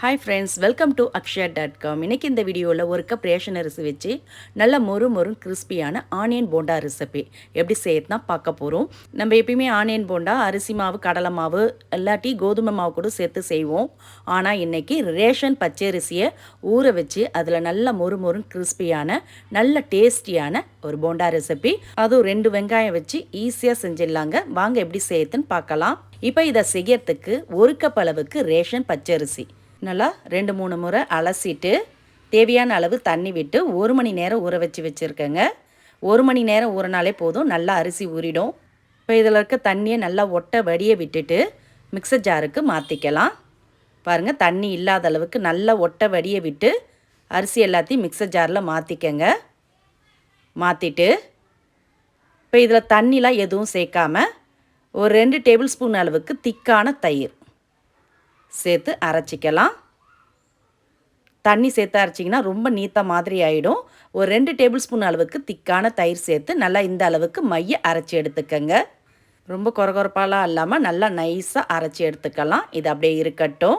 Hi friends welcome to Akshaya dot com இன்றைக்கி இந்த வீடியோவில் ஒரு கப் ரேஷன் அரிசி வச்சு நல்ல மொறு மொறு கிறிஸ்பியான ஆனியன் போண்டா ரெசிபி எப்படி செய்யறதுனா பார்க்க போகிறோம் நம்ம எப்பயுமே ஆனியன் போண்டா அரிசி மாவு கடலை மாவு இல்லாட்டி கோதுமை மாவு கூட சேர்த்து செய்வோம். ஆனால் இன்றைக்கி ரேஷன் பச்சரிசியை ஊற வச்சு அதில் நல்ல மொறு மொறு கிறிஸ்பியான நல்ல டேஸ்டியான ஒரு போண்டா ரெசிபி அதுவும் ரெண்டு வெங்காயம் வச்சு ஈஸியாக செஞ்சிடலாங்க. வாங்க எப்படி செய்யறதுன்னு பார்க்கலாம். இப்போ இதை செய்யறதுக்கு ஒரு கப் அளவுக்கு ரேஷன் பச்சரிசி நல்லா ரெண்டு மூணு முறை அலசிட்டு தேவையான அளவு தண்ணி விட்டு ஒரு மணி நேரம் ஊற வச்சு வச்சுருக்கேங்க. ஒரு மணி நேரம் ஊறினாலே போதும் நல்லா அரிசி ஊறிடும். இப்போ இதில் இருக்க தண்ணியை நல்லா ஒட்ட வடிய விட்டுட்டு மிக்சர் ஜாருக்கு மாற்றிக்கலாம் பாருங்கள் தண்ணி இல்லாத அளவுக்கு நல்லா ஒட்ட வடிய விட்டு அரிசி எல்லாத்தையும் மிக்சர் ஜாரில் மாற்றிக்கங்க மாற்றிட்டு இப்போ இதில் தண்ணிலாம் எதுவும் சேர்க்காம ஒரு ரெண்டு டேபிள் ஸ்பூன் அளவுக்கு திக்கான தயிர். சேர்த்து அரைச்சிக்கலாம். தண்ணி சேர்த்து அரைச்சிங்கன்னா ரொம்ப நீத்த மாதிரி ஆகிடும் ஒரு ரெண்டு டேபிள் ஸ்பூன் அளவுக்கு திக்கான தயிர் சேர்த்து நல்லா இந்த அளவுக்கு மைய அரைச்சி எடுத்துக்கங்க. ரொம்ப குறகுறப்பாலாம் இல்லாமல் நல்லா நைஸாக அரைச்சி எடுத்துக்கலாம். இது அப்படியே இருக்கட்டும்.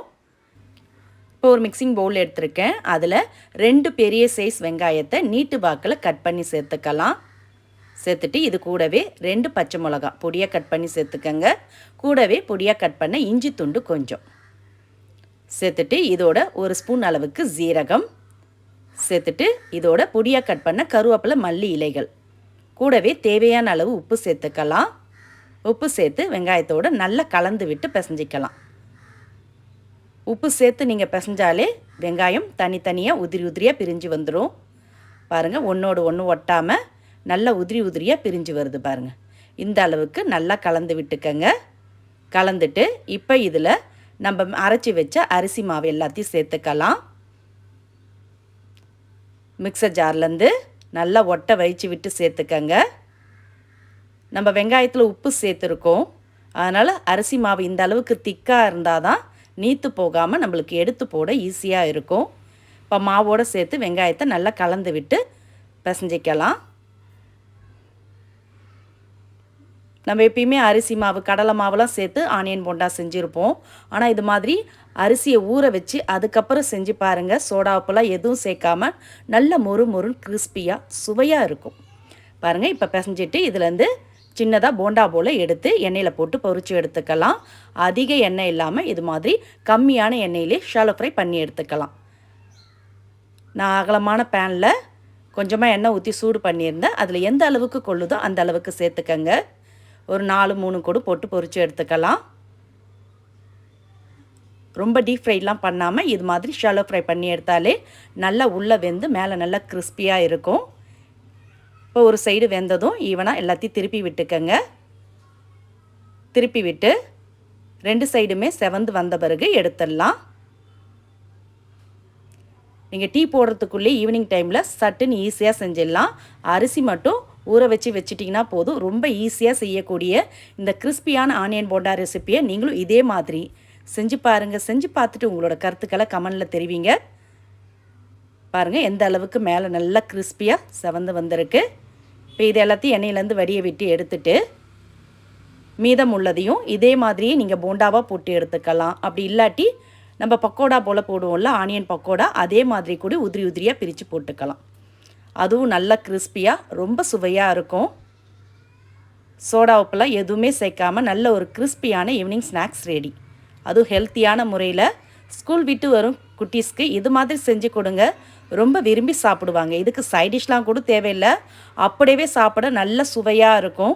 இப்போ ஒரு மிக்சிங் பவுல் எடுத்திருக்கேன். அதில் ரெண்டு பெரிய சைஸ் வெங்காயத்தை நீட்டு பாக்கில் கட் பண்ணி சேர்த்துக்கலாம். சேர்த்துட்டு இது கூடவே ரெண்டு பச்சை மிளகா பொடியாக கட் பண்ணி சேர்த்துக்கங்க. கூடவே பொடியாக கட் பண்ண இஞ்சி துண்டு கொஞ்சம். சேர்த்துட்டு இதோட ஒரு ஸ்பூன் அளவுக்கு ஜீரகம் சேர்த்துட்டு இதோட பொடியாக கட் பண்ண கருவேப்பிலை மல்லி இலைகள். கூடவே தேவையான அளவு உப்பு சேர்த்துக்கலாம். உப்பு சேர்த்து வெங்காயத்தோடு நல்லா கலந்து விட்டு பிசைஞ்சிக்கலாம். உப்பு சேர்த்து நீங்கள் பிசைஞ்சாலே வெங்காயம் தனித்தனியாக உதிரி உதிரியாக பிரிஞ்சு வந்துடும் பாருங்கள் ஒன்றோடு ஒன்று ஒட்டாமல் நல்லா உதிரி உதிரியாக பிரிஞ்சு வருது பாருங்கள் இந்த அளவுக்கு நல்லா கலந்து விட்டுக்கங்க. கலந்துட்டு இப்போ இதில் நம்ம அரைச்சி வச்ச அரிசி மாவு எல்லாத்தையும் சேர்த்துக்கலாம். மிக்சர் ஜார்லேருந்து நல்லா ஒட்டை வயிச்சு விட்டு சேர்த்துக்கங்க. நம்ம வெங்காயத்தில் உப்பு சேர்த்துருக்கோம். அதனால் அரிசி மாவு இந்த அளவுக்கு திக்காக இருந்தால் தான் நீத்து போகாமல் நம்மளுக்கு எடுத்து போட ஈஸியாக இருக்கும். இப்போ மாவோடு சேர்த்து வெங்காயத்தை நல்லா கலந்து விட்டு பிசைஞ்சிக்கலாம். நம்ம எப்பயுமே அரிசி மாவு கடலை மாவுலாம் சேர்த்து ஆனியன் போண்டா செஞ்சுருப்போம். ஆனால் இது மாதிரி அரிசியை ஊற வச்சு அதுக்கப்புறம் செஞ்சு பாருங்கள் சோடா உப்புலாம் எதுவும் சேர்க்காம நல்ல மொறு மொறு கிறிஸ்பியாக சுவையாக இருக்கும். பாருங்கள் இப்போ பிசைஞ்சிட்டு இதுலேருந்து சின்னதாக போண்டா போல் எடுத்து எண்ணெயில் போட்டு பொறிச்சு எடுத்துக்கலாம். அதிக எண்ணெய் இல்லாமல் இது மாதிரி கம்மியான எண்ணெயிலே ஷாலோ ஃப்ரை பண்ணி எடுத்துக்கலாம். நான் அகலமான பேனில் கொஞ்சமாக எண்ணெய் ஊற்றி சூடு பண்ணியிருந்தேன். அதில் எந்த அளவுக்கு கொள்ளுதோ அந்த அளவுக்கு சேர்த்துக்கங்க. ஒரு நாலு மூணு கூட போட்டு பொறிச்சு எடுத்துக்கலாம். ரொம்ப டீப் ஃப்ரைலாம் பண்ணாமல் இது மாதிரி ஷாலோ ஃப்ரை பண்ணி எடுத்தாலே நல்லா உள்ளே வெந்து மேலே நல்லா கிறிஸ்பியாக இருக்கும். இப்போ ஒரு சைடு வெந்ததும் ஈவனாக எல்லாத்தையும் திருப்பி விட்டுக்கங்க. திருப்பி விட்டு ரெண்டு சைடுமே செவந்து வந்த பிறகு எடுத்துடலாம். நீங்கள் டீ போடுறதுக்குள்ளே ஈவினிங் டைமில் சட்டுன்னு ஈஸியாக செஞ்சிடலாம். அரிசி மட்டும் ஊற வச்சு வச்சிட்டிங்கன்னா போதும். ரொம்ப ஈஸியாக செய்யக்கூடிய இந்த கிறிஸ்பியான ஆனியன் போண்டா ரெசிப்பியை நீங்களும் இதே மாதிரி செஞ்சு பாருங்கள் செஞ்சு பார்த்துட்டு உங்களோட கருத்துக்களை கமெண்டில் தெரிவிங்க. பாருங்கள் எந்த அளவுக்கு மேலே நல்லா கிறிஸ்பியாக செவந்து வந்திருக்கு. இப்போ இது எல்லாத்தையும் எண்ணெயிலேருந்து வடியை விட்டு எடுத்துட்டு மீதம் உள்ளதையும் இதே மாதிரியே நீங்கள் போண்டாவாக போட்டு எடுத்துக்கலாம். அப்படி இல்லாட்டி நம்ம பக்கோடா போல் போடுவோம்ல ஆனியன் பக்கோடா அதே மாதிரி கூட உதிரி உதிரியாக பிரித்து போட்டுக்கலாம். அதுவும் நல்லா கிறிஸ்பியாக ரொம்ப சுவையாக இருக்கும். சோடா உப்பெல்லாம் எதுவுமே சேர்க்காமல் நல்ல ஒரு கிறிஸ்பியான ஈவினிங் ஸ்நாக்ஸ் ரெடி அதுவும் ஹெல்த்தியான முறையில் ஸ்கூல் விட்டு வரும் குட்டீஸ்க்கு இது மாதிரி செஞ்சு கொடுங்க. ரொம்ப விரும்பி சாப்பிடுவாங்க. இதுக்கு சைடிஷ்லாம் கூட தேவையில்லை. அப்படியே சாப்பிட நல்ல சுவையாக இருக்கும்.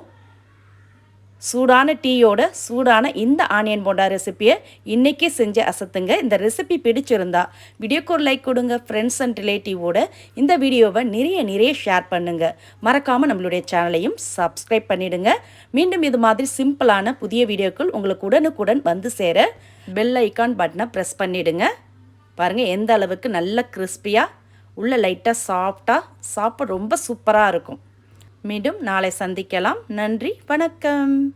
சூடான டீயோட சூடான இந்த ஆனியன் போண்டா ரெசிப்பியை இன்றைக்கே செஞ்சு அசத்துங்க. இந்த ரெசிபி பிடிச்சிருந்தா வீடியோக்கு ஒரு லைக் கொடுங்க ஃப்ரெண்ட்ஸ் அண்ட் ரிலேட்டிவோட இந்த வீடியோவை நிறைய நிறைய ஷேர் பண்ணுங்கள் மறக்காமல் நம்மளுடைய சேனலையும் சப்ஸ்கிரைப் பண்ணிவிடுங்க மீண்டும் இது மாதிரி சிம்பிளான புதிய வீடியோக்கள் உங்களுக்கு உடனுக்குடன் வந்து சேர பெல் ஐக்கான் பட்டனை ப்ரெஸ் பண்ணிவிடுங்க பாருங்கள் எந்த அளவுக்கு நல்ல கிறிஸ்பியாக உள்ள லைட்டாக சாஃப்டாக சாப்பிட ரொம்ப சூப்பராக இருக்கும். மீண்டும் நாளை சந்திக்கலாம். நன்றி வணக்கம்.